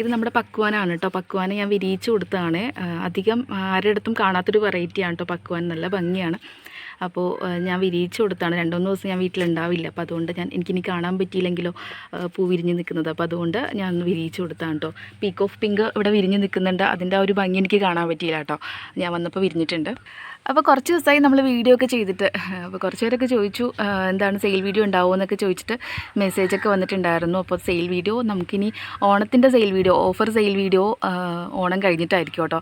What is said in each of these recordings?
ഇത് നമ്മുടെ പക്വാനാണ് കേട്ടോ. പക്വാന ഞാൻ വിരിയിച്ച് കൊടുത്തതാണ്. അധികം ആരുടെ അടുത്തും കാണാത്തൊരു വെറൈറ്റിയാണ് കേട്ടോ പക്വാൻ. നല്ല ഭംഗിയാണ്. അപ്പോൾ ഞാൻ വിരിയിച്ച് കൊടുത്താണ്. രണ്ടുമൂന്ന് ദിവസം ഞാൻ വീട്ടിലുണ്ടാവില്ല. അപ്പോൾ അതുകൊണ്ട് ഞാൻ എനിക്കിനി കാണാൻ പറ്റിയില്ലെങ്കിലോ പൂ വിരിഞ്ഞ് നിൽക്കുന്നത്. അപ്പോൾ അതുകൊണ്ട് ഞാൻ ഒന്ന് വിരിയിച്ച് കൊടുത്താണ് കേട്ടോ. പീക്ക് ഓഫ് പിങ്ക് ഇവിടെ വിരിഞ്ഞ് നിൽക്കുന്നുണ്ട്. അതിന്റെ ആ ഒരു ഭംഗി എനിക്ക് കാണാൻ പറ്റിയില്ല കേട്ടോ. ഞാൻ വന്നപ്പോൾ വിരിഞ്ഞിട്ടുണ്ട്. അപ്പോൾ കുറച്ച് ദിവസമായി നമ്മൾ വീഡിയോ ഒക്കെ ചെയ്തിട്ട്. അപ്പോൾ കുറച്ച് പേരൊക്കെ ചോദിച്ചു എന്താണ് സെയിൽ വീഡിയോ ഉണ്ടാവുമോ എന്നൊക്കെ ചോദിച്ചിട്ട് മെസ്സേജൊക്കെ വന്നിട്ടുണ്ടായിരുന്നു. അപ്പോൾ സെയിൽ വീഡിയോ നമുക്കിനി ഓണത്തിന്റെ sale video offer sale video Onam കഴിഞ്ഞിട്ടായിരിക്കും കേട്ടോ.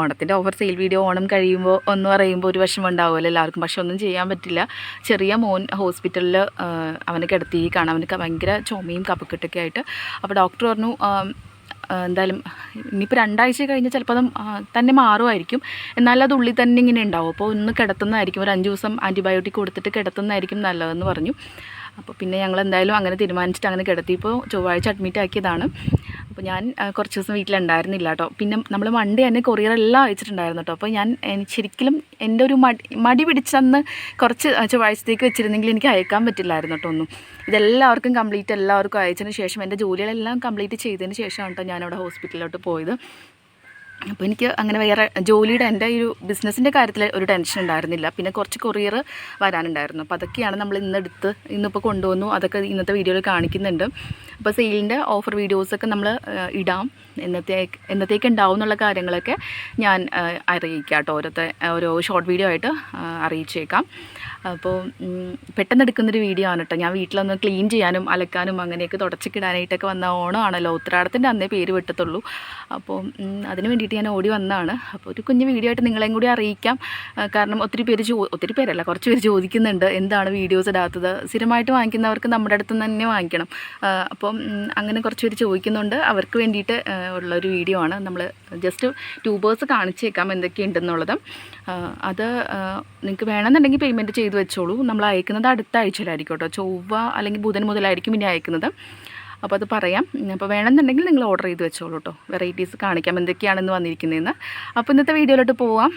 ഓണത്തിന്റെ ഓഫർ സെയിൽ വീഡിയോ ഓണം കഴിയുമ്പോൾ എന്ന് പറയുമ്പോൾ ഒരു വിഷമം ഉണ്ടാവുമല്ലോ എല്ലാവർക്കും. പക്ഷെ ഒന്നും ചെയ്യാൻ പറ്റില്ല. ചെറിയ മോൻ ഹോസ്പിറ്റലിൽ അവനെ കിടത്തിയിരിക്കുകയാണ് അവനക്ക് ഭയങ്കര ചുമയും കപ്പക്കെട്ടൊക്കെ ആയിട്ട്. അപ്പോൾ ഡോക്ടർ പറഞ്ഞു എന്തായാലും ഇനിയിപ്പോൾ രണ്ടാഴ്ച കഴിഞ്ഞ് ചിലപ്പോൾ അത് തന്നെ മാറുമായിരിക്കും. എന്നാലും അത് ഉള്ളിൽ തന്നെ ഇങ്ങനെ ഉണ്ടാവും. അപ്പോൾ ഒന്ന് കിടത്തുന്നതായിരിക്കും. ഒരു അഞ്ച് ദിവസം ആന്റിബയോട്ടിക് കൊടുത്തിട്ട് കിടത്തുന്നതായിരിക്കും നല്ലതെന്ന് പറഞ്ഞു. അപ്പോൾ പിന്നെ ഞങ്ങൾ എന്തായാലും അങ്ങനെ തീരുമാനിച്ചിട്ട് അങ്ങനെ കിടത്തി. കിടത്തിയപ്പോൾ ചൊവ്വാഴ്ച അഡ്മിറ്റ് ആക്കിയതാണ്. അപ്പോൾ ഞാൻ കുറച്ച് ദിവസം വീട്ടിലുണ്ടായിരുന്നില്ല കേട്ടോ. പിന്നെ നമ്മൾ മൺഡേ തന്നെ കൊറിയർ എല്ലാം അയച്ചിട്ടുണ്ടായിരുന്നു കേട്ടോ. അപ്പോൾ ഞാൻ എനിക്ക് ശരിക്കും എന്റെ ഒരു മടി മടി പിടിച്ചന്ന് കുറച്ച് ചൊവ്വാഴ്ചത്തേക്ക് വെച്ചിരുന്നെങ്കിൽ എനിക്ക് അയക്കാൻ പറ്റില്ലായിരുന്നു കേട്ടോ ഒന്നും. ഇതെല്ലാവർക്കും കംപ്ലീറ്റ് എല്ലാവർക്കും അയച്ചതിന് ശേഷം എന്റെ ജോലികളെല്ലാം കംപ്ലീറ്റ് ചെയ്തതിന് ശേഷമാണ് കേട്ടോ ഞാനവിടെ ഹോസ്പിറ്റലിലോട്ട് പോയത്. അപ്പോൾ എനിക്ക് അങ്ങനെ വേറെ ജോലിയുടെ എന്റെ ഒരു ബിസിനസ്സിന്റെ കാര്യത്തിൽ ഒരു ടെൻഷൻ ഉണ്ടായിരുന്നില്ല. പിന്നെ കുറച്ച് കൊറിയർ വരാനുണ്ടായിരുന്നു. അപ്പോൾ അതൊക്കെയാണ് നമ്മൾ ഇന്നെടുത്ത് ഇന്നിപ്പോൾ കൊണ്ടുവന്നു. അതൊക്കെ ഇന്നത്തെ വീഡിയോയിൽ കാണിക്കുന്നുണ്ട്. അപ്പോൾ സെയിലിന്റെ ഓഫർ വീഡിയോസൊക്കെ നമ്മൾ ഇടാം. എന്നത്തേക്ക് എന്നത്തേക്ക് ഉണ്ടാവും എന്നുള്ള കാര്യങ്ങളൊക്കെ ഞാൻ അറിയിക്കാം കേട്ടോ ഓരോരുത്തെ ഓരോ ഷോർട്ട് വീഡിയോ ആയിട്ട് അറിയിച്ചേക്കാം. അപ്പോൾ പെട്ടെന്ന് എടുക്കുന്നൊരു വീഡിയോ ആണ് കേട്ടോ ഞാൻ വീട്ടിലൊന്ന് ക്ലീൻ ചെയ്യാനും അലക്കാനും അങ്ങനെയൊക്കെ തുടച്ചിക്കിടാനായിട്ടൊക്കെ വന്ന ഓണമാണല്ലോ ഉത്തരാടത്തിന്റെ അന്നേ പേര് വെട്ടത്തുള്ളൂ. അപ്പോൾ അതിന് വേണ്ടിയിട്ട് ഞാൻ ഓടി വന്നതാണ്. അപ്പോൾ ഒരു കുഞ്ഞു വീഡിയോ ആയിട്ട് നിങ്ങളെയും കൂടി അറിയിക്കാം. കാരണം ഒത്തിരി പേര് ചോ ഒത്തിരി പേരല്ല കുറച്ച് പേര് ചോദിക്കുന്നുണ്ട് എന്താണ് വീഡിയോസ് ഇടാത്തത്. സ്ഥിരമായിട്ട് വാങ്ങിക്കുന്നവർക്ക് നമ്മുടെ അടുത്ത് തന്നെ വാങ്ങിക്കണം. അപ്പം അങ്ങനെ കുറച്ച് പേര് ചോദിക്കുന്നുണ്ട്. അവർക്ക് വേണ്ടിയിട്ട് ഉള്ള ഉള്ളൊരു വീഡിയോ ആണ്. നമ്മൾ ജസ്റ്റ് ട്യൂബേഴ്സ് കാണിച്ചേക്കാം എന്തൊക്കെയുണ്ടെന്നുള്ളത്. അത് നിങ്ങൾക്ക് വേണമെന്നുണ്ടെങ്കിൽ പേയ്മെന്റ് ചെയ്ത് വെച്ചോളൂ. നമ്മൾ അയക്കുന്നത് അടുത്ത ആഴ്ചയിലായിരിക്കും കേട്ടോ. ചൊവ്വ അല്ലെങ്കിൽ ബുധൻ മുതലായിരിക്കും ഇനി അയക്കുന്നത്. അപ്പോൾ അത് പറയാം. അപ്പോൾ വേണമെന്നുണ്ടെങ്കിൽ നിങ്ങൾ ഓർഡർ ചെയ്ത് വെച്ചോളൂ കേട്ടോ. വെറൈറ്റീസ് കാണിക്കാം എന്തൊക്കെയാണെന്ന് വന്നിരിക്കുന്നതെന്ന്. അപ്പോൾ ഇന്നത്തെ വീഡിയോയിലോട്ട് പോവാം.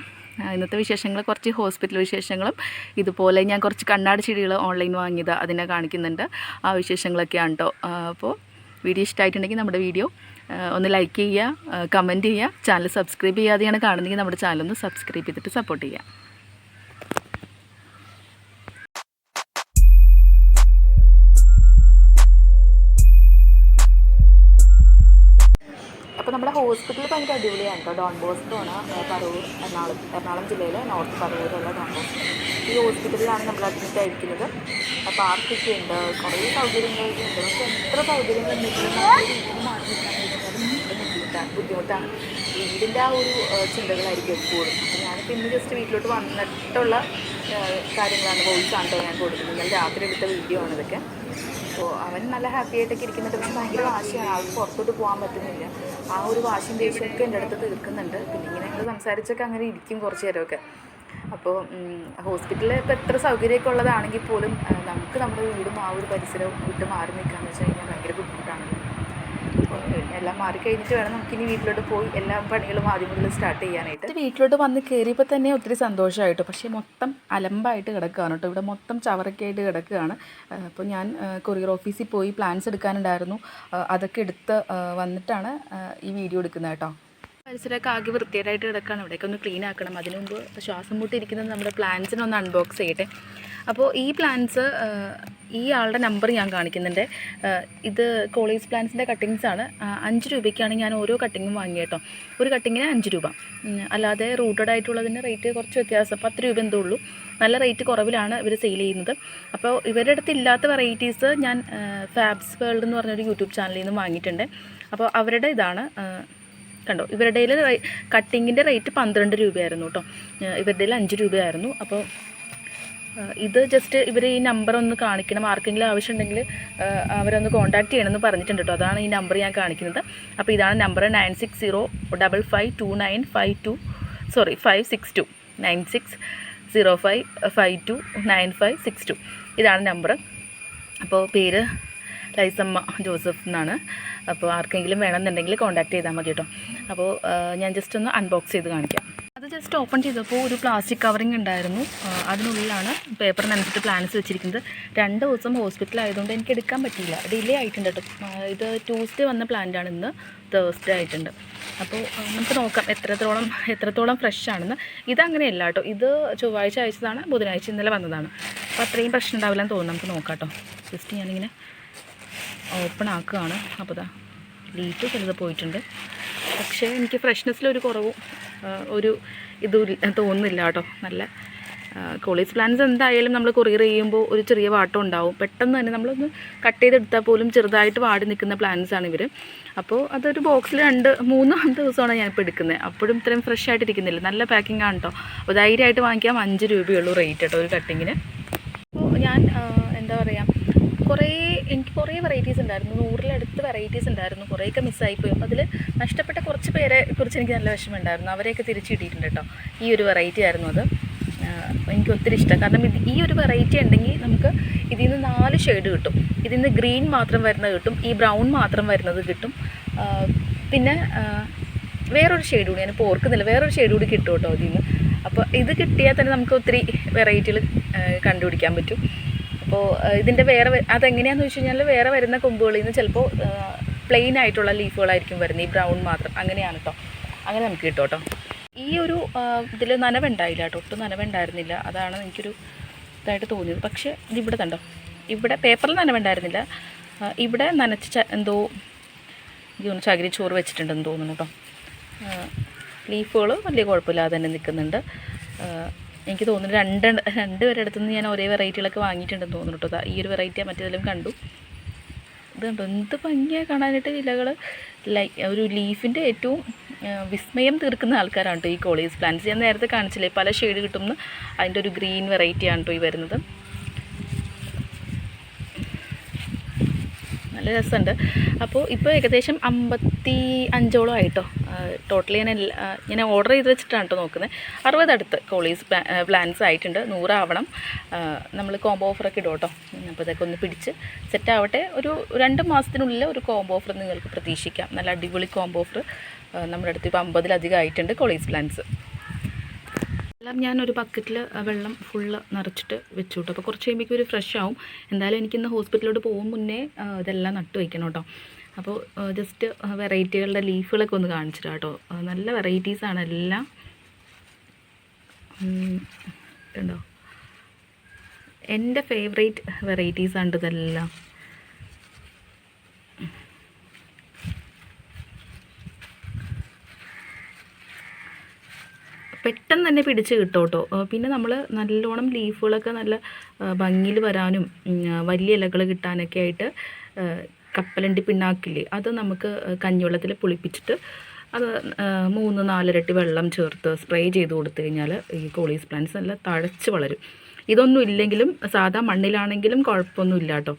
ഇന്നത്തെ വിശേഷങ്ങൾ കുറച്ച് ഹോസ്പിറ്റൽ വിശേഷങ്ങളും ഇതുപോലെ ഞാൻ കുറച്ച് കണ്ണാടി ചെടികൾ ഓൺലൈൻ വാങ്ങിയത് അതിനെ കാണിക്കുന്നുണ്ട്. ആ വിശേഷങ്ങളൊക്കെയാണ് കേട്ടോ. അപ്പോൾ വീഡിയോ ഇഷ്ടമായിട്ടുണ്ടെങ്കിൽ നമ്മുടെ വീഡിയോ ഒന്ന് ലൈക്ക് ചെയ്യുക കമന്റ് ചെയ്യുക. ചാനൽ സബ്സ്ക്രൈബ് ചെയ്യാതെയാണ് കാണുന്നതെങ്കിൽ നമ്മുടെ ചാനൽ ഒന്ന് സബ്സ്ക്രൈബ് ചെയ്തിട്ട് സപ്പോർട്ട് ചെയ്യുക. ഹോസ്പിറ്റൽ ഭയങ്കര അടിപൊളിയാണ് കേട്ടോ. ഡോൺ ബോസ്കോ ആണ് പറവൂർ എറണാകുളം എറണാകുളം ജില്ലയിലെ നോർത്ത് പറവൂരുള്ള ഡോൺ ബോസ്കോ ഈ ഹോസ്പിറ്റലിലാണ് നമ്മൾ അഡ്മിറ്റ് ആയിരിക്കുന്നത്. അപ്പോൾ പാർക്കൊക്കെ ഉണ്ട്? കുറേ സൗകര്യങ്ങളൊക്കെ ഉണ്ട്. പക്ഷേ എത്ര സൗകര്യങ്ങളുണ്ടെങ്കിലും ഉണ്ടെങ്കിലും ബുദ്ധിമുട്ടാണ്. വീടിന്റെ ആ ഒരു ചിന്തകളായിരിക്കും എപ്പോഴും. ഞാനിപ്പോൾ ഇന്ന് ജസ്റ്റ് വീട്ടിലോട്ട് വന്നിട്ടുള്ള കാര്യങ്ങളാണ് വോയിസ് ഞാൻ കൊടുക്കുന്നത്. ഇന്നലെ രാത്രി എടുത്ത വീഡിയോ ആണ് ഇതൊക്കെ. അപ്പോൾ അവൻ നല്ല ഹാപ്പി ആയിട്ടൊക്കെ ഇരിക്കുന്നത് പക്ഷെ ഭയങ്കര വാശിയാണ്. അവൾക്ക് പുറത്തോട്ട് പോകാൻ പറ്റുന്നില്ല. ആ ഒരു വാശിയും ദേഷ്യമൊക്കെ എന്റെ അടുത്ത് തീർക്കുന്നുണ്ട്. പിന്നെ ഇങ്ങനെ ഞങ്ങൾ സംസാരിച്ചൊക്കെ അങ്ങനെ ഇരിക്കും കുറച്ച് നേരമൊക്കെ. അപ്പോൾ ഹോസ്പിറ്റലിൽ ഇപ്പോൾ എത്ര സൗകര്യമൊക്കെ ഉള്ളതാണെങ്കിൽ പോലും നമുക്ക് നമ്മുടെ വീടും ആ ഒരു പരിസരവും വിട്ട് മാറി നിൽക്കാമെന്ന് വെച്ച് കഴിഞ്ഞാൽ എല്ലാം മാറിക്കഴിഞ്ഞിട്ട് വേണം നമുക്കിനി വീട്ടിലോട്ട് പോയി എല്ലാ പണികളും ആദ്യം മുതൽ സ്റ്റാർട്ട് ചെയ്യാനായിട്ട്. വീട്ടിലോട്ട് വന്ന് കയറിയപ്പോൾ തന്നെ ഒത്തിരി സന്തോഷമായിട്ട്. പക്ഷേ മൊത്തം അലമ്പായിട്ട് കിടക്കുകയാണ് കേട്ടോ. ഇവിടെ മൊത്തം ചവറൊക്കെ ആയിട്ട് കിടക്കുകയാണ്. അപ്പോൾ ഞാൻ കൊറിയർ ഓഫീസിൽ പോയി പ്ലാൻസ് എടുക്കാനുണ്ടായിരുന്നു. അതൊക്കെ എടുത്ത് വന്നിട്ടാണ് ഈ വീഡിയോ എടുക്കുന്നത് കേട്ടോ. പരിസരമൊക്കെ ആകെ വൃത്തിയായിട്ട് കിടക്കുകയാണ്. ഇവിടെയൊക്കെ ഒന്ന് ക്ലീൻ ആക്കണം. അതിനു മുമ്പ് ശ്വാസം മുട്ടിയിരിക്കുന്നത് നമ്മുടെ പ്ലാന്റ്സിനെ ഒന്ന് അൺബോക്സ് ചെയ്യട്ടെ. അപ്പോൾ ഈ പ്ലാന്റ്സ് ഈ ആളുടെ നമ്പർ ഞാൻ കാണിക്കുന്നുണ്ട്. ഇത് കോളേജ് പ്ലാന്റ്സിന്റെ കട്ടിങ്സ് ആണ്. അഞ്ച് രൂപയ്ക്കാണ് ഞാൻ ഓരോ കട്ടിങ്ങും വാങ്ങിയത് കേട്ടോ ഒരു കട്ടിങ്ങിന് അഞ്ച് രൂപ. അല്ലാതെ റൂട്ടഡ് ആയിട്ടുള്ളതിന്റെ റേറ്റ് കുറച്ച് വ്യത്യാസം. പത്ത് രൂപ എന്തേ ഉള്ളൂ. നല്ല റേറ്റ് കുറവിലാണ് ഇവർ സെയിൽ ചെയ്യുന്നത്. അപ്പോൾ ഇവരുടെ അടുത്ത് ഇല്ലാത്ത വെറൈറ്റീസ് ഞാൻ ഫാബ്സ് വേൾഡ് എന്ന് പറഞ്ഞൊരു യൂട്യൂബ് ചാനലിൽ നിന്ന് വാങ്ങിയിട്ടുണ്ട്. അപ്പോൾ അവരുടെ ഇതാണ് കണ്ടോ ഇവരുടെ കട്ടിങ്ങിന്റെ റേറ്റ് പന്ത്രണ്ട് രൂപയായിരുന്നു കേട്ടോ ഇവരുടെ അഞ്ച് രൂപയായിരുന്നു. അപ്പോൾ ഇത് ജസ്റ്റ് ഇവർ ഈ നമ്പർ ഒന്ന് കാണിക്കണം ആർക്കെങ്കിലും ആവശ്യമുണ്ടെങ്കിൽ അവരൊന്ന് കോൺടാക്ട് ചെയ്യണമെന്ന് പറഞ്ഞിട്ടുണ്ട് കേട്ടോ അതാണ് ഈ നമ്പർ ഞാൻ കാണിക്കുന്നത്. അപ്പോൾ ഇതാണ് number nine six zero double five two nine five two sorry five six two nine six zero five five two nine five six two. ഇതാണ് നമ്പർ അപ്പോൾ പേര് ലൈസമ്മ ജോസഫ് എന്നാണ്. അപ്പോൾ ആർക്കെങ്കിലും വേണമെന്നുണ്ടെങ്കിൽ കോൺടാക്ട് ചെയ്താൽ മതി കേട്ടോ. അപ്പോൾ ഞാൻ ജസ്റ്റ് ഒന്ന് അൺബോക്സ് ചെയ്ത് കാണിക്കാം. അത് ജസ്റ്റ് ഓപ്പൺ ചെയ്തപ്പോൾ ഒരു പ്ലാസ്റ്റിക് കവറിങ് ഉണ്ടായിരുന്നു. അതിനുള്ളിലാണ് പേപ്പറിനനുസരിച്ച് പ്ലാൻസ് വെച്ചിരിക്കുന്നത്. രണ്ട് ദിവസം ഹോസ്പിറ്റലായതുകൊണ്ട് എനിക്ക് എടുക്കാൻ പറ്റിയില്ല. ഡിലേ ആയിട്ടുണ്ട് കേട്ടോ. ഇത് ട്യൂസ്ഡേ വന്ന പ്ലാന്റാണ് ഇന്ന്. തേഴ്സ്ഡേ ആയിട്ടുണ്ട്. അപ്പോൾ നമുക്ക് നോക്കാം എത്രത്തോളം എത്രത്തോളം ഫ്രഷ് ആണെന്ന്. ഇതങ്ങനെയല്ല കേട്ടോ. ഇത് ചൊവ്വാഴ്ച അയച്ചതാണ് ബുധനാഴ്ച ഇന്നലെ വന്നതാണ്. അപ്പോൾ അത്രയും പ്രശ്നം ഉണ്ടാവില്ലെന്ന് തോന്നുന്നു. നമുക്ക് നോക്കാം കേട്ടോ. ജസ്റ്റ് ഞാനിങ്ങനെ ഓപ്പൺ ആക്കുകയാണ് അപ്പോൾ ദാ ലീറ്റ് ചിലത് പോയിട്ടുണ്ട്. പക്ഷേ എനിക്ക് ഫ്രഷ്നെസ്സിലൊരു കുറവും ഒരു ഇതും തോന്നുന്നില്ല കേട്ടോ. നല്ല കോളേജ് പ്ലാൻസ് എന്തായാലും നമ്മൾ കൊറിയർ ചെയ്യുമ്പോൾ ഒരു ചെറിയ വാട്ടം ഉണ്ടാവും. പെട്ടെന്ന് തന്നെ നമ്മളൊന്ന് കട്ട് ചെയ്തെടുത്താൽ പോലും ചെറുതായിട്ട് വാടി നിൽക്കുന്ന പ്ലാൻസ് ആണ് ഇവർ അപ്പോൾ അതൊരു ബോക്സിൽ രണ്ട് മൂന്ന് ദിവസമാണ് ഞാനിപ്പോൾ എടുക്കുന്നത്. അപ്പോഴും ഇത്രയും ഫ്രഷ് ആയിട്ട് ഇരിക്കുന്നില്ല. നല്ല പാക്കിംഗ് ആണ് കേട്ടോ. അപ്പോൾ ധൈര്യമായിട്ട് വാങ്ങിക്കാം. അഞ്ച് രൂപയുള്ളൂ റേറ്റ് കേട്ടോ ഒരു കട്ടിങ്ങിന് അപ്പോൾ ഞാൻ കുറേ എനിക്ക് കുറേ വെറൈറ്റീസ് ഉണ്ടായിരുന്നു. നൂറിലടുത്ത് വെറൈറ്റീസ് ഉണ്ടായിരുന്നു. കുറേയൊക്കെ മിസ്സായിപ്പോയി അതിൽ നഷ്ടപ്പെട്ട കുറച്ച് പേരെ കുറിച്ച് എനിക്ക് നല്ല വിഷമമുണ്ടായിരുന്നു. അവരെയൊക്കെ തിരിച്ചു കിട്ടിയിട്ടുണ്ട് കേട്ടോ. ഈ ഒരു വെറൈറ്റി ആയിരുന്നു അത്. എനിക്ക് ഒത്തിരി ഇഷ്ടം. കാരണം ഇത് ഈ ഒരു വെറൈറ്റി ഉണ്ടെങ്കിൽ നമുക്ക് ഇതിൽ നിന്ന് നാല് ഷെയ്ഡ് കിട്ടും. ഇതിൽ നിന്ന് ഗ്രീൻ മാത്രം വരുന്നത് കിട്ടും. ഈ ബ്രൗൺ മാത്രം വരുന്നത് കിട്ടും. പിന്നെ വേറൊരു ഷെയ്ഡ് കൂടി. ഞാൻ ഓർക്കുന്നില്ല. വേറൊരു ഷെയ്ഡ് കൂടി കിട്ടും കേട്ടോ അതിൽ നിന്ന് അപ്പോൾ ഇത് കിട്ടിയാൽ തന്നെ നമുക്ക് ഒത്തിരി വെറൈറ്റികൾ കണ്ടുപിടിക്കാൻ പറ്റും. അപ്പോൾ ഇതിന്റെ വേറെ അതെങ്ങനെയാണെന്ന് വെച്ച് കഴിഞ്ഞാൽ വേറെ വരുന്ന കൊമ്പുകളിൽ നിന്ന് ചിലപ്പോൾ പ്ലെയിൻ ആയിട്ടുള്ള ലീഫുകളായിരിക്കും വരുന്നത്. ഈ ബ്രൗൺ മാത്രം. അങ്ങനെയാണ് കേട്ടോ അങ്ങനെ നമുക്ക് കിട്ടും കേട്ടോ ഈ ഒരു ഇതിൽ നനവുണ്ടായില്ല കേട്ടോ ഒട്ടും നനവുണ്ടായിരുന്നില്ല. അതാണ് എനിക്കൊരു ഇതായിട്ട് തോന്നിയത്. പക്ഷേ ഇതിവിടെ കണ്ടോ? ഇവിടെ പേപ്പറിൽ നനവുണ്ടായിരുന്നില്ല. ഇവിടെ നനച്ച് എന്തോ ഇതൊന്ന് ചകിരി ചോറ് വെച്ചിട്ടുണ്ടെന്ന് തോന്നുന്നു കേട്ടോ ലീഫുകൾ വലിയ കുഴപ്പമില്ലാതെ തന്നെ നിൽക്കുന്നുണ്ട്. എനിക്ക് തോന്നുന്നു രണ്ട് രണ്ട് പേരുടെ അടുത്ത് നിന്ന് ഞാൻ ഒരേ വെറൈറ്റികളൊക്കെ വാങ്ങിയിട്ടുണ്ടെന്ന് തോന്നുന്നു കേട്ടോ. ഈ ഒരു വെറൈറ്റി മറ്റേതെല്ലാം കണ്ടു. ഇത് കണ്ടോ? എന്ത് ഭംഗിയാണ് കാണാനായിട്ട് ഇലകൾ ലൈ ഒരു ലീഫിന്റെ ഏറ്റവും വിസ്മയം തീർക്കുന്ന ആൾക്കാരാണ് കേട്ടോ ഈ കോളേജ്. പ്ലാന്റ്സ് ഞാൻ നേരത്തെ കാണിച്ചില്ലേ പല ഷെയ്ഡ് കിട്ടുമെന്ന്. അതിന്റെ ഒരു ഗ്രീൻ വെറൈറ്റിയാണ് കേട്ടോ ഈ വരുന്നത്. നല്ല രസമുണ്ട്. അപ്പോൾ ഇപ്പോൾ ഏകദേശം അമ്പത്തി അഞ്ചോളം ആയിട്ടോ ടോട്ടലി ഞാൻ എല്ലാ- ഞാൻ ഓർഡർ ചെയ്ത് വെച്ചിട്ടാണ് കേട്ടോ നോക്കുന്നത് അറുപത് അടുത്ത് കോളീസ് പ്ലാൻസ് ആയിട്ടുണ്ട്. നൂറാവണം. നമ്മൾ കോംബോ ഓഫറൊക്കെ ഇടും കേട്ടോ അപ്പോൾ ഇതൊക്കെ ഒന്ന് പിടിച്ച് സെറ്റാവട്ടെ ഒരു രണ്ട് മാസത്തിനുള്ളിൽ ഒരു കോംബോ ഓഫർ നിങ്ങൾക്ക് പ്രതീക്ഷിക്കാം. നല്ല അടിപൊളി കോംബോ ഓഫർ നമ്മുടെ അടുത്ത് ഇപ്പോൾ അമ്പതിലധികം ആയിട്ടുണ്ട് കോളീസ് പ്ലാൻസ് എല്ലാം ഞാൻ ഒരു ബക്കറ്റിൽ വെള്ളം ഫുള്ള് നിറച്ചിട്ട് വെച്ചു കേട്ടോ അപ്പോൾ കുറച്ച് കഴിയുമ്പോഴേക്കും ഒരു ഫ്രഷ് ആവും. എന്തായാലും എനിക്കിന്ന് ഹോസ്പിറ്റലിലോട്ട് പോകും മുന്നേ ഇതെല്ലാം നട്ട് വയ്ക്കണം കേട്ടോ അപ്പോൾ ജസ്റ്റ് വെറൈറ്റികളുടെ ലീഫുകളൊക്കെ ഒന്ന് കാണിച്ചിട്ട് കേട്ടോ നല്ല വെറൈറ്റീസാണ് എല്ലാം. ഉണ്ടോ എന്റെ ഫേവറേറ്റ് വെറൈറ്റീസാണ് ഇതെല്ലാം. പെട്ടെന്ന് തന്നെ പിടിച്ച് കിട്ടും കേട്ടോ പിന്നെ നമ്മൾ നല്ലോണം ലീഫുകളൊക്കെ നല്ല ഭംഗിയിൽ വരാനും വലിയ ഇലകൾ കിട്ടാനൊക്കെ ആയിട്ട് കപ്പലണ്ടി പിണ്ണാക്കില്ലേ അത് നമുക്ക് കഞ്ഞിവെള്ളത്തിൽ പുളിപ്പിച്ചിട്ട് അത് മൂന്ന് നാലിരട്ടി വെള്ളം ചേർത്ത് സ്പ്രേ ചെയ്ത് കൊടുത്തു കഴിഞ്ഞാൽ ഈ കോളീസ് പ്ലാന്റ്സ് നല്ല തഴച്ച് വളരും. ഇതൊന്നും ഇല്ലെങ്കിലും സാധാ മണ്ണിലാണെങ്കിലും കുഴപ്പമൊന്നും ഇല്ല കേട്ടോ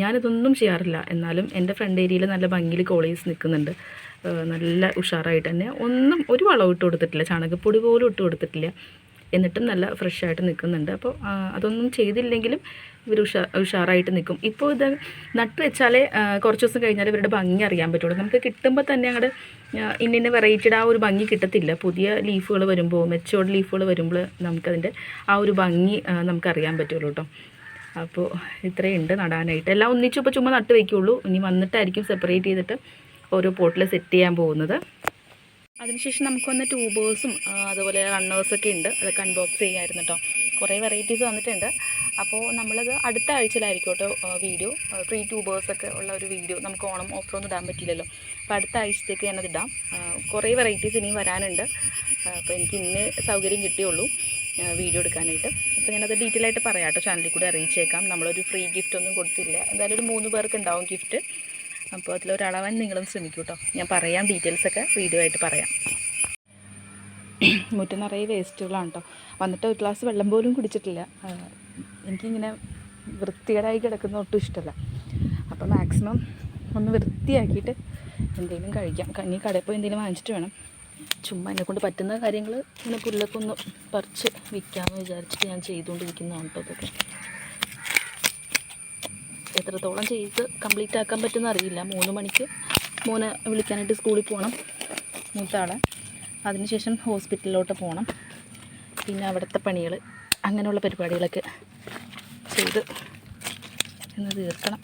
ഞാനിതൊന്നും ചെയ്യാറില്ല. എന്നാലും എന്റെ ഫ്രണ്ട് ഏരിയയിൽ നല്ല ഭംഗിയിൽ കോളീസ് നിൽക്കുന്നുണ്ട്. നല്ല ഉഷാറായിട്ട് തന്നെ ഒന്നും ഒരു വളവും ഇട്ട് കൊടുത്തിട്ടില്ല. ചാണകപ്പൊടി പോലും ഇട്ട് കൊടുത്തിട്ടില്ല. എന്നിട്ടും നല്ല ഫ്രഷ് ആയിട്ട് നിൽക്കുന്നുണ്ട് അപ്പോൾ അതൊന്നും ചെയ്തില്ലെങ്കിലും ഇവർ ഉഷാ ഉഷാറായിട്ട് നിൽക്കും ഇപ്പോൾ ഇത് നട്ട് വെച്ചാലേ കുറച്ച് ദിവസം കഴിഞ്ഞാൽ ഇവരുടെ ഭംഗി അറിയാൻ പറ്റുള്ളൂ. നമുക്ക് കിട്ടുമ്പോൾ തന്നെ അങ്ങോട്ട് ഇന്ന ഇന്ന വെറൈറ്റിയുടെ ആ ഒരു ഭംഗി കിട്ടത്തില്ല. പുതിയ ലീഫുകൾ വരുമ്പോൾ മെച്ചോർഡ് ലീഫുകൾ വരുമ്പോൾ നമുക്കതിന്റെ ആ ഒരു ഭംഗി നമുക്കറിയാൻ പറ്റുള്ളൂ കേട്ടോ അപ്പോൾ ഇത്രയുണ്ട് നടാനായിട്ട്. എല്ലാം ഒന്നിച്ചു ഇപ്പോൾ ചുമ്മാ നട്ട് വയ്ക്കുള്ളൂ ഇനി വന്നിട്ടായിരിക്കും സെപ്പറേറ്റ് ചെയ്തിട്ട് ഓരോ പോട്ടിൽ സെറ്റ് ചെയ്യാൻ പോകുന്നത്. അതിനുശേഷം നമുക്ക് വന്ന ട്യൂബേഴ്സും അതുപോലെ റണ്ണേഴ്സൊക്കെ ഉണ്ട്. അതൊക്കെ അൺബോക്സ് ചെയ്യാമായിരുന്നു കേട്ടോ കുറേ വെറൈറ്റീസ് വന്നിട്ടുണ്ട്. അപ്പോൾ നമ്മളത് അടുത്ത ആഴ്ചയിലായിരിക്കും കേട്ടോ വീഡിയോ ഫ്രീ ട്യൂബേഴ്സൊക്കെ ഉള്ള ഒരു വീഡിയോ നമുക്ക് ഓണം ഓഫറൊന്നും ഇടാൻ പറ്റില്ലല്ലോ അപ്പോൾ അടുത്ത ആഴ്ചത്തേക്ക് ഞാനത് ഇടാം. കുറേ വെറൈറ്റീസ് ഇനിയും വരാനുണ്ട്. അപ്പോൾ എനിക്ക് ഇന്നേ സൗകര്യം കിട്ടിയുള്ളൂ വീഡിയോ എടുക്കാനായിട്ട്. അപ്പോൾ ഞാനത് ഡീറ്റെയിൽ ആയിട്ട് പറയാം കേട്ടോ ചാനലിൽ കൂടി അറിയിച്ചേക്കാം. നമ്മളൊരു ഫ്രീ ഗിഫ്റ്റ് ഒന്നും കൊടുത്തില്ല. എന്തായാലും ഒരു മൂന്ന് പേർക്ക് ഉണ്ടാവും ഗിഫ്റ്റ് അപ്പോൾ അതിലൊരളവാൻ നിങ്ങളും ശ്രമിക്കൂ കേട്ടോ ഞാൻ പറയാം ഡീറ്റെയിൽസൊക്കെ വീഡിയോ ആയിട്ട് പറയാം. മുറ്റം നിറയെ വേസ്റ്റുകളാണ് കേട്ടോ വന്നിട്ട് ഒരു ഗ്ലാസ് വെള്ളം പോലും കുടിച്ചിട്ടില്ല. എനിക്കിങ്ങനെ വൃത്തികേടായി കിടക്കുന്ന ഒട്ടും ഇഷ്ടമല്ല അപ്പോൾ മാക്സിമം ഒന്ന് വൃത്തിയാക്കിയിട്ട് എന്തെങ്കിലും കഴിക്കാം. കഞ്ഞി കടയിൽ പോയി എന്തെങ്കിലും വാങ്ങിച്ചിട്ട് വേണം. ചുമ്മാ എന്നെ കൊണ്ട് പറ്റുന്ന കാര്യങ്ങൾ ഇങ്ങനെ പുല്ലൊക്കെ ഒന്ന് പറിച്ച് വിൽക്കാമെന്ന് വിചാരിച്ചിട്ട് ഞാൻ ചെയ്തുകൊണ്ടിരിക്കുന്നതാണ് കേട്ടോ ഇതൊക്കെ. എത്രത്തോളം ചെയ്ത് കംപ്ലീറ്റ് ആക്കാൻ പറ്റുമെന്ന് അറിയില്ല. മൂന്ന് മണിക്ക് മോനെ വിളിക്കാനായിട്ട് സ്കൂളിൽ പോകണം മൂത്ത ആളെ അതിനുശേഷം ഹോസ്പിറ്റലിലോട്ട് പോകണം പിന്നെ അവിടുത്തെ പണികൾ അങ്ങനെയുള്ള പരിപാടികളൊക്കെ ചെയ്ത് എന്ന് തീർക്കണം.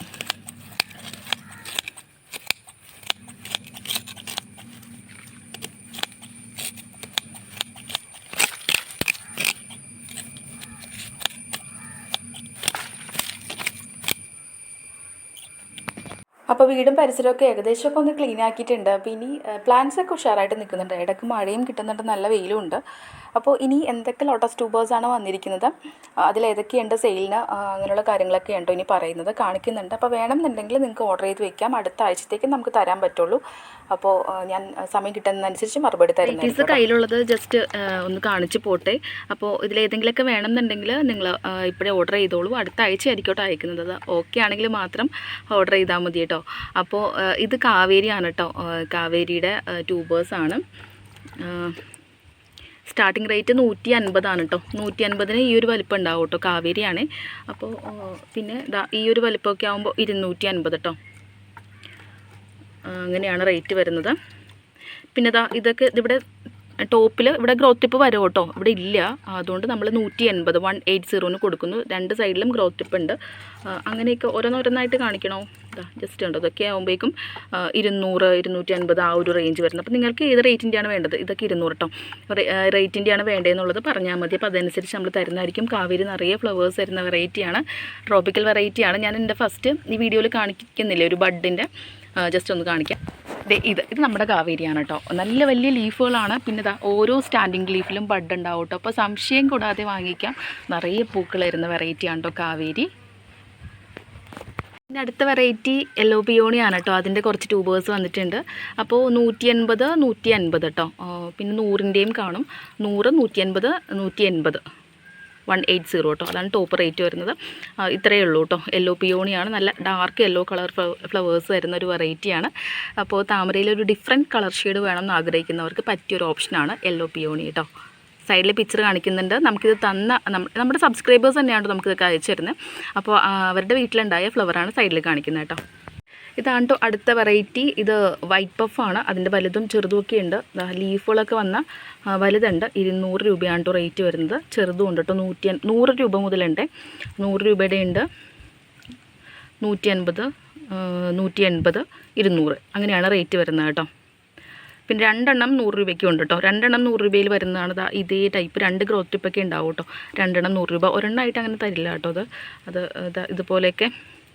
അപ്പോൾ വീടും പരിസരമൊക്കെ ഏകദേശമൊക്കെ ഒന്ന് ക്ലീൻ ആക്കിയിട്ടുണ്ട്. അപ്പോൾ ഇനി പ്ലാന്റ്സ് ഒക്കെ ഉഷാറായിട്ട് നിൽക്കുന്നുണ്ട്. ഇടയ്ക്ക് മഴയും കിട്ടുന്നുണ്ട്. നല്ല വെയിലും ഉണ്ട്. അപ്പോൾ ഇനി എന്തൊക്കെ ലോട്ടസ് ആണ് വന്നിരിക്കുന്നത്? അതിൽ ഏതൊക്കെയുണ്ട് സെയിലിന് അങ്ങനെയുള്ള കാര്യങ്ങളൊക്കെ ഉണ്ടോ ഇനി പറയുന്നത് കാണിക്കുന്നുണ്ട്. അപ്പോൾ വേണമെന്നുണ്ടെങ്കിൽ നിങ്ങൾക്ക് ഓർഡർ ചെയ്ത് വെക്കാം. അടുത്ത ആഴ്ചത്തേക്ക് നമുക്ക് തരാൻ പറ്റുള്ളൂ. അപ്പോൾ ഞാൻ സമയം കിട്ടുന്നതനുസരിച്ച് മറുപടി തരുന്നത് കയ്യിലുള്ളത് ജസ്റ്റ് ഒന്ന് കാണിച്ചു പോട്ടെ. അപ്പോൾ ഇതിലേതെങ്കിലുമൊക്കെ വേണമെന്നുണ്ടെങ്കിൽ നിങ്ങൾ ഇപ്പോഴേ ഓർഡർ ചെയ്തോളൂ. അടുത്ത ആഴ്ച ആയിരിക്കോട്ടോ അയക്കുന്നത്. ഓക്കെ ആണെങ്കിൽ മാത്രം ഓർഡർ ചെയ്താൽ മതി കേട്ടോ. അപ്പോൾ ഇത് കാവേരിയാണ് കേട്ടോ. കാവേരിയുടെ ട്യൂബേഴ്സാണ് സ്റ്റാർട്ടിംഗ് റേറ്റ് നൂറ്റി അൻപതാണ് കേട്ടോ നൂറ്റി അൻപതിന് ഈ ഒരു വലിപ്പം ഉണ്ടാവും കേട്ടോ കാവേരിയാണ് അപ്പോൾ പിന്നെ ഈ ഒരു വലിപ്പമൊക്കെ ആകുമ്പോൾ ഇരുന്നൂറ്റി അൻപത് കേട്ടോ അങ്ങനെയാണ് റേറ്റ് വരുന്നത്. പിന്നെ ഇതാ ഇതൊക്കെ ഇതിവിടെ ടോപ്പിൽ ഇവിടെ ഗ്രോത്ത് ടിപ്പ് വരും കേട്ടോ. ഇവിടെ ഇല്ല. അതുകൊണ്ട് നമ്മൾ നൂറ്റി എൺപത് വൺ എയ്റ്റ് സീറോന് കൊടുക്കുന്നു. രണ്ട് സൈഡിലും ഗ്രോത്ത് ടിപ്പ് ഉണ്ട്. അങ്ങനെയൊക്കെ ഓരോന്നോരോന്നായിട്ട് കാണിക്കണോ? ജസ്റ്റ് ഉണ്ട് ഇതൊക്കെ ആകുമ്പോഴേക്കും ഇരുന്നൂറ് ഇരുന്നൂറ്റി അൻപത് ആ ഒരു റേഞ്ച് വരുന്നത്. അപ്പോൾ നിങ്ങൾക്ക് ഏത് റേറ്റിന്റെയാണ് വേണ്ടത്? ഇതൊക്കെ ഇരുന്നൂറ് കേട്ടോ റേറ്റിന്റെയാണ് വേണ്ടതെന്നുള്ളത് പറഞ്ഞാൽ മതി. അപ്പോൾ അതനുസരിച്ച് നമ്മൾ തരുന്നതായിരിക്കും. കാവേരി നിറയെ ഫ്ലവേഴ്സ് തരുന്ന വെറൈറ്റിയാണ് ട്രോപ്പിക്കൽ വെറൈറ്റിയാണ് ഞാൻ എന്റെ ഫസ്റ്റ് ഈ വീഡിയോയിൽ കാണിക്കുന്നില്ലേ? ഒരു ബഡിന്റെ ജസ്റ്റ് ഒന്ന് കാണിക്കാം. ഇത് ഇത് നമ്മുടെ കാവേരിയാണ് കേട്ടോ നല്ല വലിയ ലീഫുകളാണ്. പിന്നെ ഇതാ ഓരോ സ്റ്റാൻഡിങ് ലീഫിലും ബഡ് ഉണ്ടാവും കേട്ടോ അപ്പോൾ സംശയം കൂടാതെ വാങ്ങിക്കാം. നിറയെ പൂക്കൾ വരുന്ന വെറൈറ്റിയാണ് കേട്ടോ കാവേരി. പിന്നെ അടുത്ത വെറൈറ്റി യെല്ലോ പിയോണിയാണ് കേട്ടോ അതിന്റെ കുറച്ച് ട്യൂബേഴ്സ് വന്നിട്ടുണ്ട്. അപ്പോൾ നൂറ്റി എൺപത് നൂറ്റി അൻപത് കേട്ടോ പിന്നെ നൂറിന്റെയും കാണും. നൂറ് നൂറ്റി അൻപത് നൂറ്റി എൺപത് വൺ എയ്റ്റ് സീറോ കേട്ടോ അതാണ് ടോപ്പ് റേറ്റ് വരുന്നത്. ഇത്രയേ ഉള്ളൂ കേട്ടോ യെല്ലോ പിയോണിയാണ്. നല്ല ഡാർക്ക് യെല്ലോ കളർ ഫ്ലവേഴ്സ് വരുന്ന ഒരു വെറൈറ്റിയാണ്. അപ്പോൾ താമരയിൽ ഒരു ഡിഫറെന്റ് കളർ ഷെയ്ഡ് വേണം എന്ന് ആഗ്രഹിക്കുന്നവർക്ക് പറ്റിയൊരു ഓപ്ഷനാണ് യെല്ലോ പിയോണി കേട്ടോ സൈഡിൽ പിക്ചർ കാണിക്കുന്നുണ്ട്. നമുക്കിത് തന്ന നമ്മുടെ സബ്സ്ക്രൈബേഴ്സ് തന്നെയാണ് നമുക്കിതൊക്കെ അയച്ചു തരുന്നത്. അപ്പോൾ അവരുടെ വീട്ടിലുണ്ടായ ഫ്ലവറാണ് സൈഡിൽ കാണിക്കുന്നത് കേട്ടോ ഇതാണ് കേട്ടോ അടുത്ത വെറൈറ്റി ഇത് വൈറ്റ് പഫാണ് അതിന്റെ വലുതും ചെറുതും ഒക്കെ ഉണ്ട്. ലീഫുകളൊക്കെ വന്ന വലുതുണ്ട്. ഇരുന്നൂറ് രൂപയാണ് കേട്ടോ റേറ്റ് വരുന്നത്. ചെറുതും ഉണ്ട് കേട്ടോ നൂറ്റി നൂറ് രൂപ മുതലുണ്ട്. നൂറ് രൂപയുടെ ഉണ്ട്. നൂറ്റി അൻപത് നൂറ്റി എൺപത് ഇരുന്നൂറ്. അങ്ങനെയാണ് റേറ്റ് വരുന്നത് കേട്ടോ. പിന്നെ രണ്ടെണ്ണം നൂറ് രൂപയ്ക്കും ഉണ്ട് കേട്ടോ രണ്ടെണ്ണം നൂറ് രൂപയിൽ വരുന്നതാണ്. ഇതേ ടൈപ്പ് രണ്ട് ഗ്രോത്ത് ടിപ്പൊക്കെ ഉണ്ടാവും കേട്ടോ രണ്ടെണ്ണം നൂറ് രൂപ. ഒരെണ്ണമായിട്ട് അങ്ങനെ തരില്ല കേട്ടോ അത്. അത് ഇതുപോലെയൊക്കെ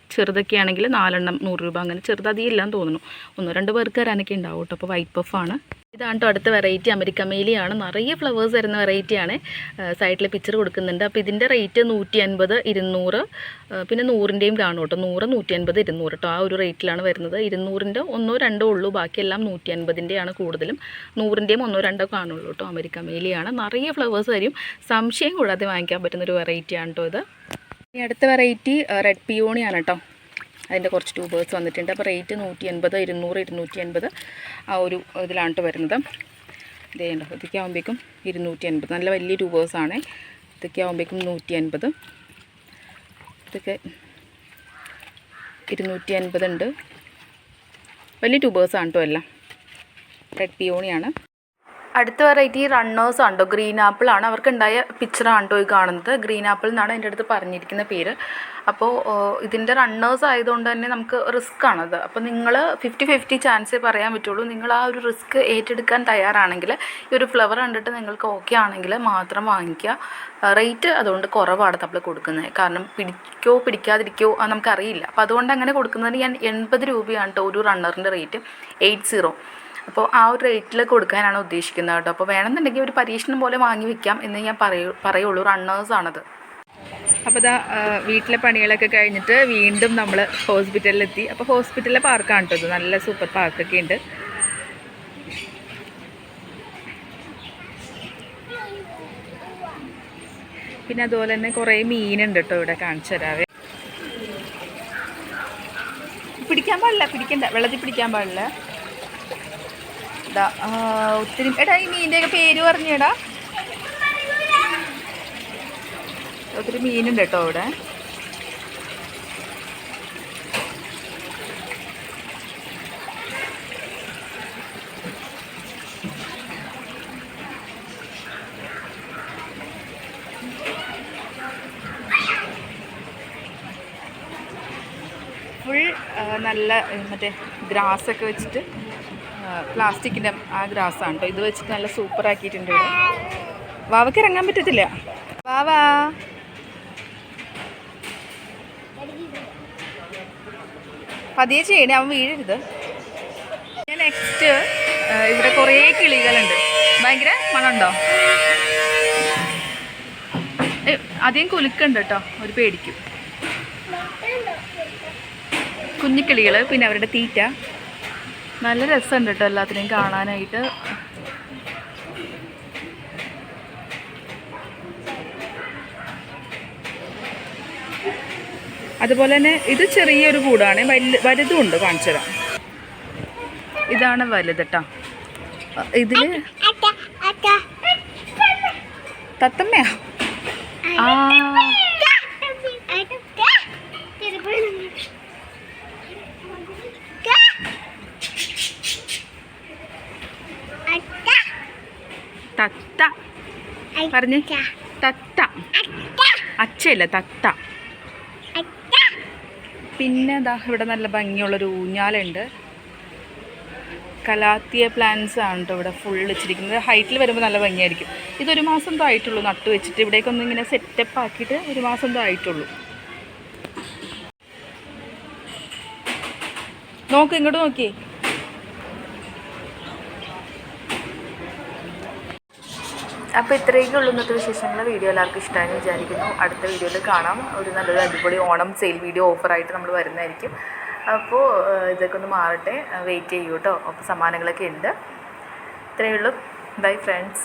ചെറുതൊക്കെ ആണെങ്കിൽ നാലെണ്ണം നൂറ് രൂപ അങ്ങനെ ചെറുത് അധികം തോന്നുന്നു. ഒന്നോ രണ്ട് പേർക്ക് വരാനൊക്കെ ഉണ്ടാവും കേട്ടോ. അപ്പോൾ വൈറ്റ് പഫാണ് ഇതാണ് കേട്ടോ അടുത്ത വെറൈറ്റി അമരിക്ക മേലിയാണ് നിറയെ ഫ്ലവേഴ്സ് വരുന്ന വെറൈറ്റിയാണ് സൈഡിൽ പിക്ചർ കൊടുക്കുന്നുണ്ട്. അപ്പോൾ ഇതിന്റെ റേറ്റ് നൂറ്റി അൻപത് ഇരുന്നൂറ് പിന്നെ നൂറിന്റെയും കാണും കേട്ടോ. നൂറ് നൂറ്റി അൻപത് ഇരുന്നൂറ് കേട്ടോ ആ ഒരു റേറ്റിലാണ് വരുന്നത്. ഇരുന്നൂറിന്റെ ഒന്നോ രണ്ടോ ഉള്ളൂ. ബാക്കിയെല്ലാം നൂറ്റി അൻപതിന്റെയാണ് കൂടുതലും. നൂറിന്റെയും ഒന്നോ രണ്ടോ കാണുള്ളൂ കേട്ടോ അമരിക്ക മേലിയാണ് നിറയെ ഫ്ലവേഴ്സ് വരും. സംശയം കൂടാതെ വാങ്ങിക്കാൻ പറ്റുന്നൊരു വെറൈറ്റിയാണ് കേട്ടോ ഇത്. ഇനി അടുത്ത വെറൈറ്റി റെഡ് പിയോണിയാണ് കേട്ടോ അതിന്റെ കുറച്ച് ട്യൂബേഴ്സ് വന്നിട്ടുണ്ട്. അപ്പോൾ റേറ്റ് നൂറ്റി എൺപത് ഇരുന്നൂറ് ഇരുന്നൂറ്റി എൺപത് ആ ഒരു ഇതിലാണ് കേട്ടോ വരുന്നത്. ഇതേ ഉണ്ടോ ഇതൊക്കെ ആകുമ്പോഴേക്കും ഇരുന്നൂറ്റി എൺപത് നല്ല വലിയ ട്യൂബേഴ്സാണ് ഇതൊക്കെ ആകുമ്പോഴേക്കും നൂറ്റി എൺപത് ഇതൊക്കെ ഇരുന്നൂറ്റി അൻപത് ഉണ്ട് വലിയ ട്യൂബേഴ്സാണ് കേട്ടോ എല്ലാം. റെഡ് പിയോണിയാണ് അടുത്ത വെറൈറ്റി റണ്ണേഴ്സ് ആണ്ടോ ഗ്രീൻ ആപ്പിൾ ആണ്. അവർക്ക് ഉണ്ടായ പിക്ചറാണ് കേട്ടോ ഈ കാണുന്നത്. ഗ്രീൻ ആപ്പിൾ എന്നാണ് എന്റെ അടുത്ത് പറഞ്ഞിരിക്കുന്ന പേര്. അപ്പോൾ ഇതിന്റെ റണ്ണേഴ്സ് ആയതുകൊണ്ട് തന്നെ നമുക്ക് റിസ്ക് ആണത് അപ്പോൾ നിങ്ങൾ ഫിഫ്റ്റി ഫിഫ്റ്റി ചാൻസേ പറയാൻ പറ്റുള്ളൂ. നിങ്ങൾ ആ ഒരു റിസ്ക് ഏറ്റെടുക്കാൻ തയ്യാറാണെങ്കിൽ ഈ ഒരു ഫ്ലവർ കണ്ടിട്ട് നിങ്ങൾക്ക് ഓക്കെ ആണെങ്കിൽ മാത്രം വാങ്ങിക്കുക. റേറ്റ് അതുകൊണ്ട് കുറവാണ് നമ്മൾ കൊടുക്കുന്നത്. കാരണം പിടിക്കോ പിടിക്കാതിരിക്കോ നമുക്കറിയില്ല. അപ്പോൾ അതുകൊണ്ട് അങ്ങനെ കൊടുക്കുന്നതിന് ഞാൻ എൺപത് രൂപയാണ് കേട്ടോ ഒരു റണ്ണറിന്റെ റേറ്റ് എയ്റ്റ് സീറോ അപ്പോൾ ആ ഒരു റേറ്റിൽ കൊടുക്കാനാണ് ഉദ്ദേശിക്കുന്നത് കേട്ടോ. അപ്പോൾ വേണമെന്നുണ്ടെങ്കിൽ ഒരു പരീക്ഷണം പോലെ വാങ്ങി വെക്കാം എന്ന് ഞാൻ പറയൂ പറയുള്ളൂ. റണ്ണേഴ്സാണത് അപ്പോൾ ഇതാ വീട്ടിലെ പണികളൊക്കെ കഴിഞ്ഞിട്ട് വീണ്ടും നമ്മൾ ഹോസ്പിറ്റലിലെത്തി. അപ്പോൾ ഹോസ്പിറ്റലിലെ പാർക്കാണ് കേട്ടോ നല്ല സൂപ്പർ പാർക്കൊക്കെ ഉണ്ട്. പിന്നെ അതുപോലെ തന്നെ കുറേ മീനുണ്ട് കേട്ടോ ഇവിടെ കാണിച്ചു തരാവേ. പിടിക്കാൻ പാടില്ല പിടിക്കണ്ട. വെള്ളത്തിൽ പിടിക്കാൻ പാടില്ല. ഒത്തിരി എടാ ഈ മീനിന്റെയൊക്കെ പേര് പറഞ്ഞേടാ. ഒത്തിരി മീനുണ്ട് കേട്ടോ അവിടെ. ഫുൾ നല്ല മറ്റേ ഗ്രാസൊക്കെ വെച്ചിട്ട് പ്ലാസ്റ്റിക്കിന്റെ ആ ഗ്രാസാണ് കേട്ടോ. ഇത് വെച്ചിട്ട് നല്ല സൂപ്പർ ആക്കിയിട്ടുണ്ട് ഇവിടെ. വാവയ്ക്ക് ഇറങ്ങാൻ പറ്റത്തില്ല. വാവാ. പതിയെ ചെയ്യണേ അവൻ വീഴരുത്. ഞാൻ നെക്സ്റ്റ് ഇവിടെ കുറേ കിളികളുണ്ട്. ഭയങ്കര മണമുണ്ടോ? അധികം കുലുക്കുണ്ട് കേട്ടോ. ഒരു പേടിക്കും. കുഞ്ഞിക്കിളികൾ പിന്നെ അവരുടെ തീറ്റ. നല്ല രസമുണ്ട് കേട്ടോ എല്ലാത്തിനെയും കാണാനായിട്ട് അതുപോലെ തന്നെ ഇത് ചെറിയൊരു കൂടാണ് വലു വലുതും ഉണ്ട് കാണിച്ചു തരാം ഇതാണ് വലുത് കേട്ടോ ഇതിൽ തത്തമ്മയാ ആ പറഞ്ഞേ? തത്ത. അച്ചയല്ല തത്ത? പിന്നെ ദാ ഇവിടെ നല്ല ഭംഗിയുള്ളൊരു ഊഞ്ഞാലുണ്ട്. കലാത്തിയ പ്ലാന്റ്സ് ആണ് കേട്ടോ ഇവിടെ ഫുൾ വെച്ചിരിക്കുന്നത്. ഹൈറ്റിൽ വരുമ്പോൾ നല്ല ഭംഗിയായിരിക്കും. ഇതൊരു മാസം എന്തോ ആയിട്ടുള്ളൂ നട്ടു വെച്ചിട്ട്. ഇവിടേക്കൊന്നും ഇങ്ങനെ സെറ്റപ്പ് ആക്കിയിട്ട് ഒരു മാസം എന്തോ ആയിട്ടുള്ളൂ. നോക്ക് ഇങ്ങോട്ട് നോക്കിയേ. അപ്പോൾ ഇത്രയൊക്കെ ഉള്ളൂ ഇന്നത്തെ വിശേഷങ്ങൾ വീഡിയോ. എല്ലാവർക്കും ഇഷ്ടമായെന്ന് വിചാരിക്കുന്നു. അടുത്ത വീഡിയോയിൽ കാണാം. ഒരു നല്ലൊരു അടിപൊളി ഓണം സെയിൽ വീഡിയോ ഓഫറായിട്ട് നമ്മൾ വരുന്നതായിരിക്കും. അപ്പോൾ ഇതൊക്കെ ഒന്ന് മാറട്ടെ. വെയിറ്റ് ചെയ്യൂ കേട്ടോ അപ്പോൾ സമ്മാനങ്ങളൊക്കെ ഉണ്ട്. ഇത്രയേ ഉള്ളൂ. Bye friends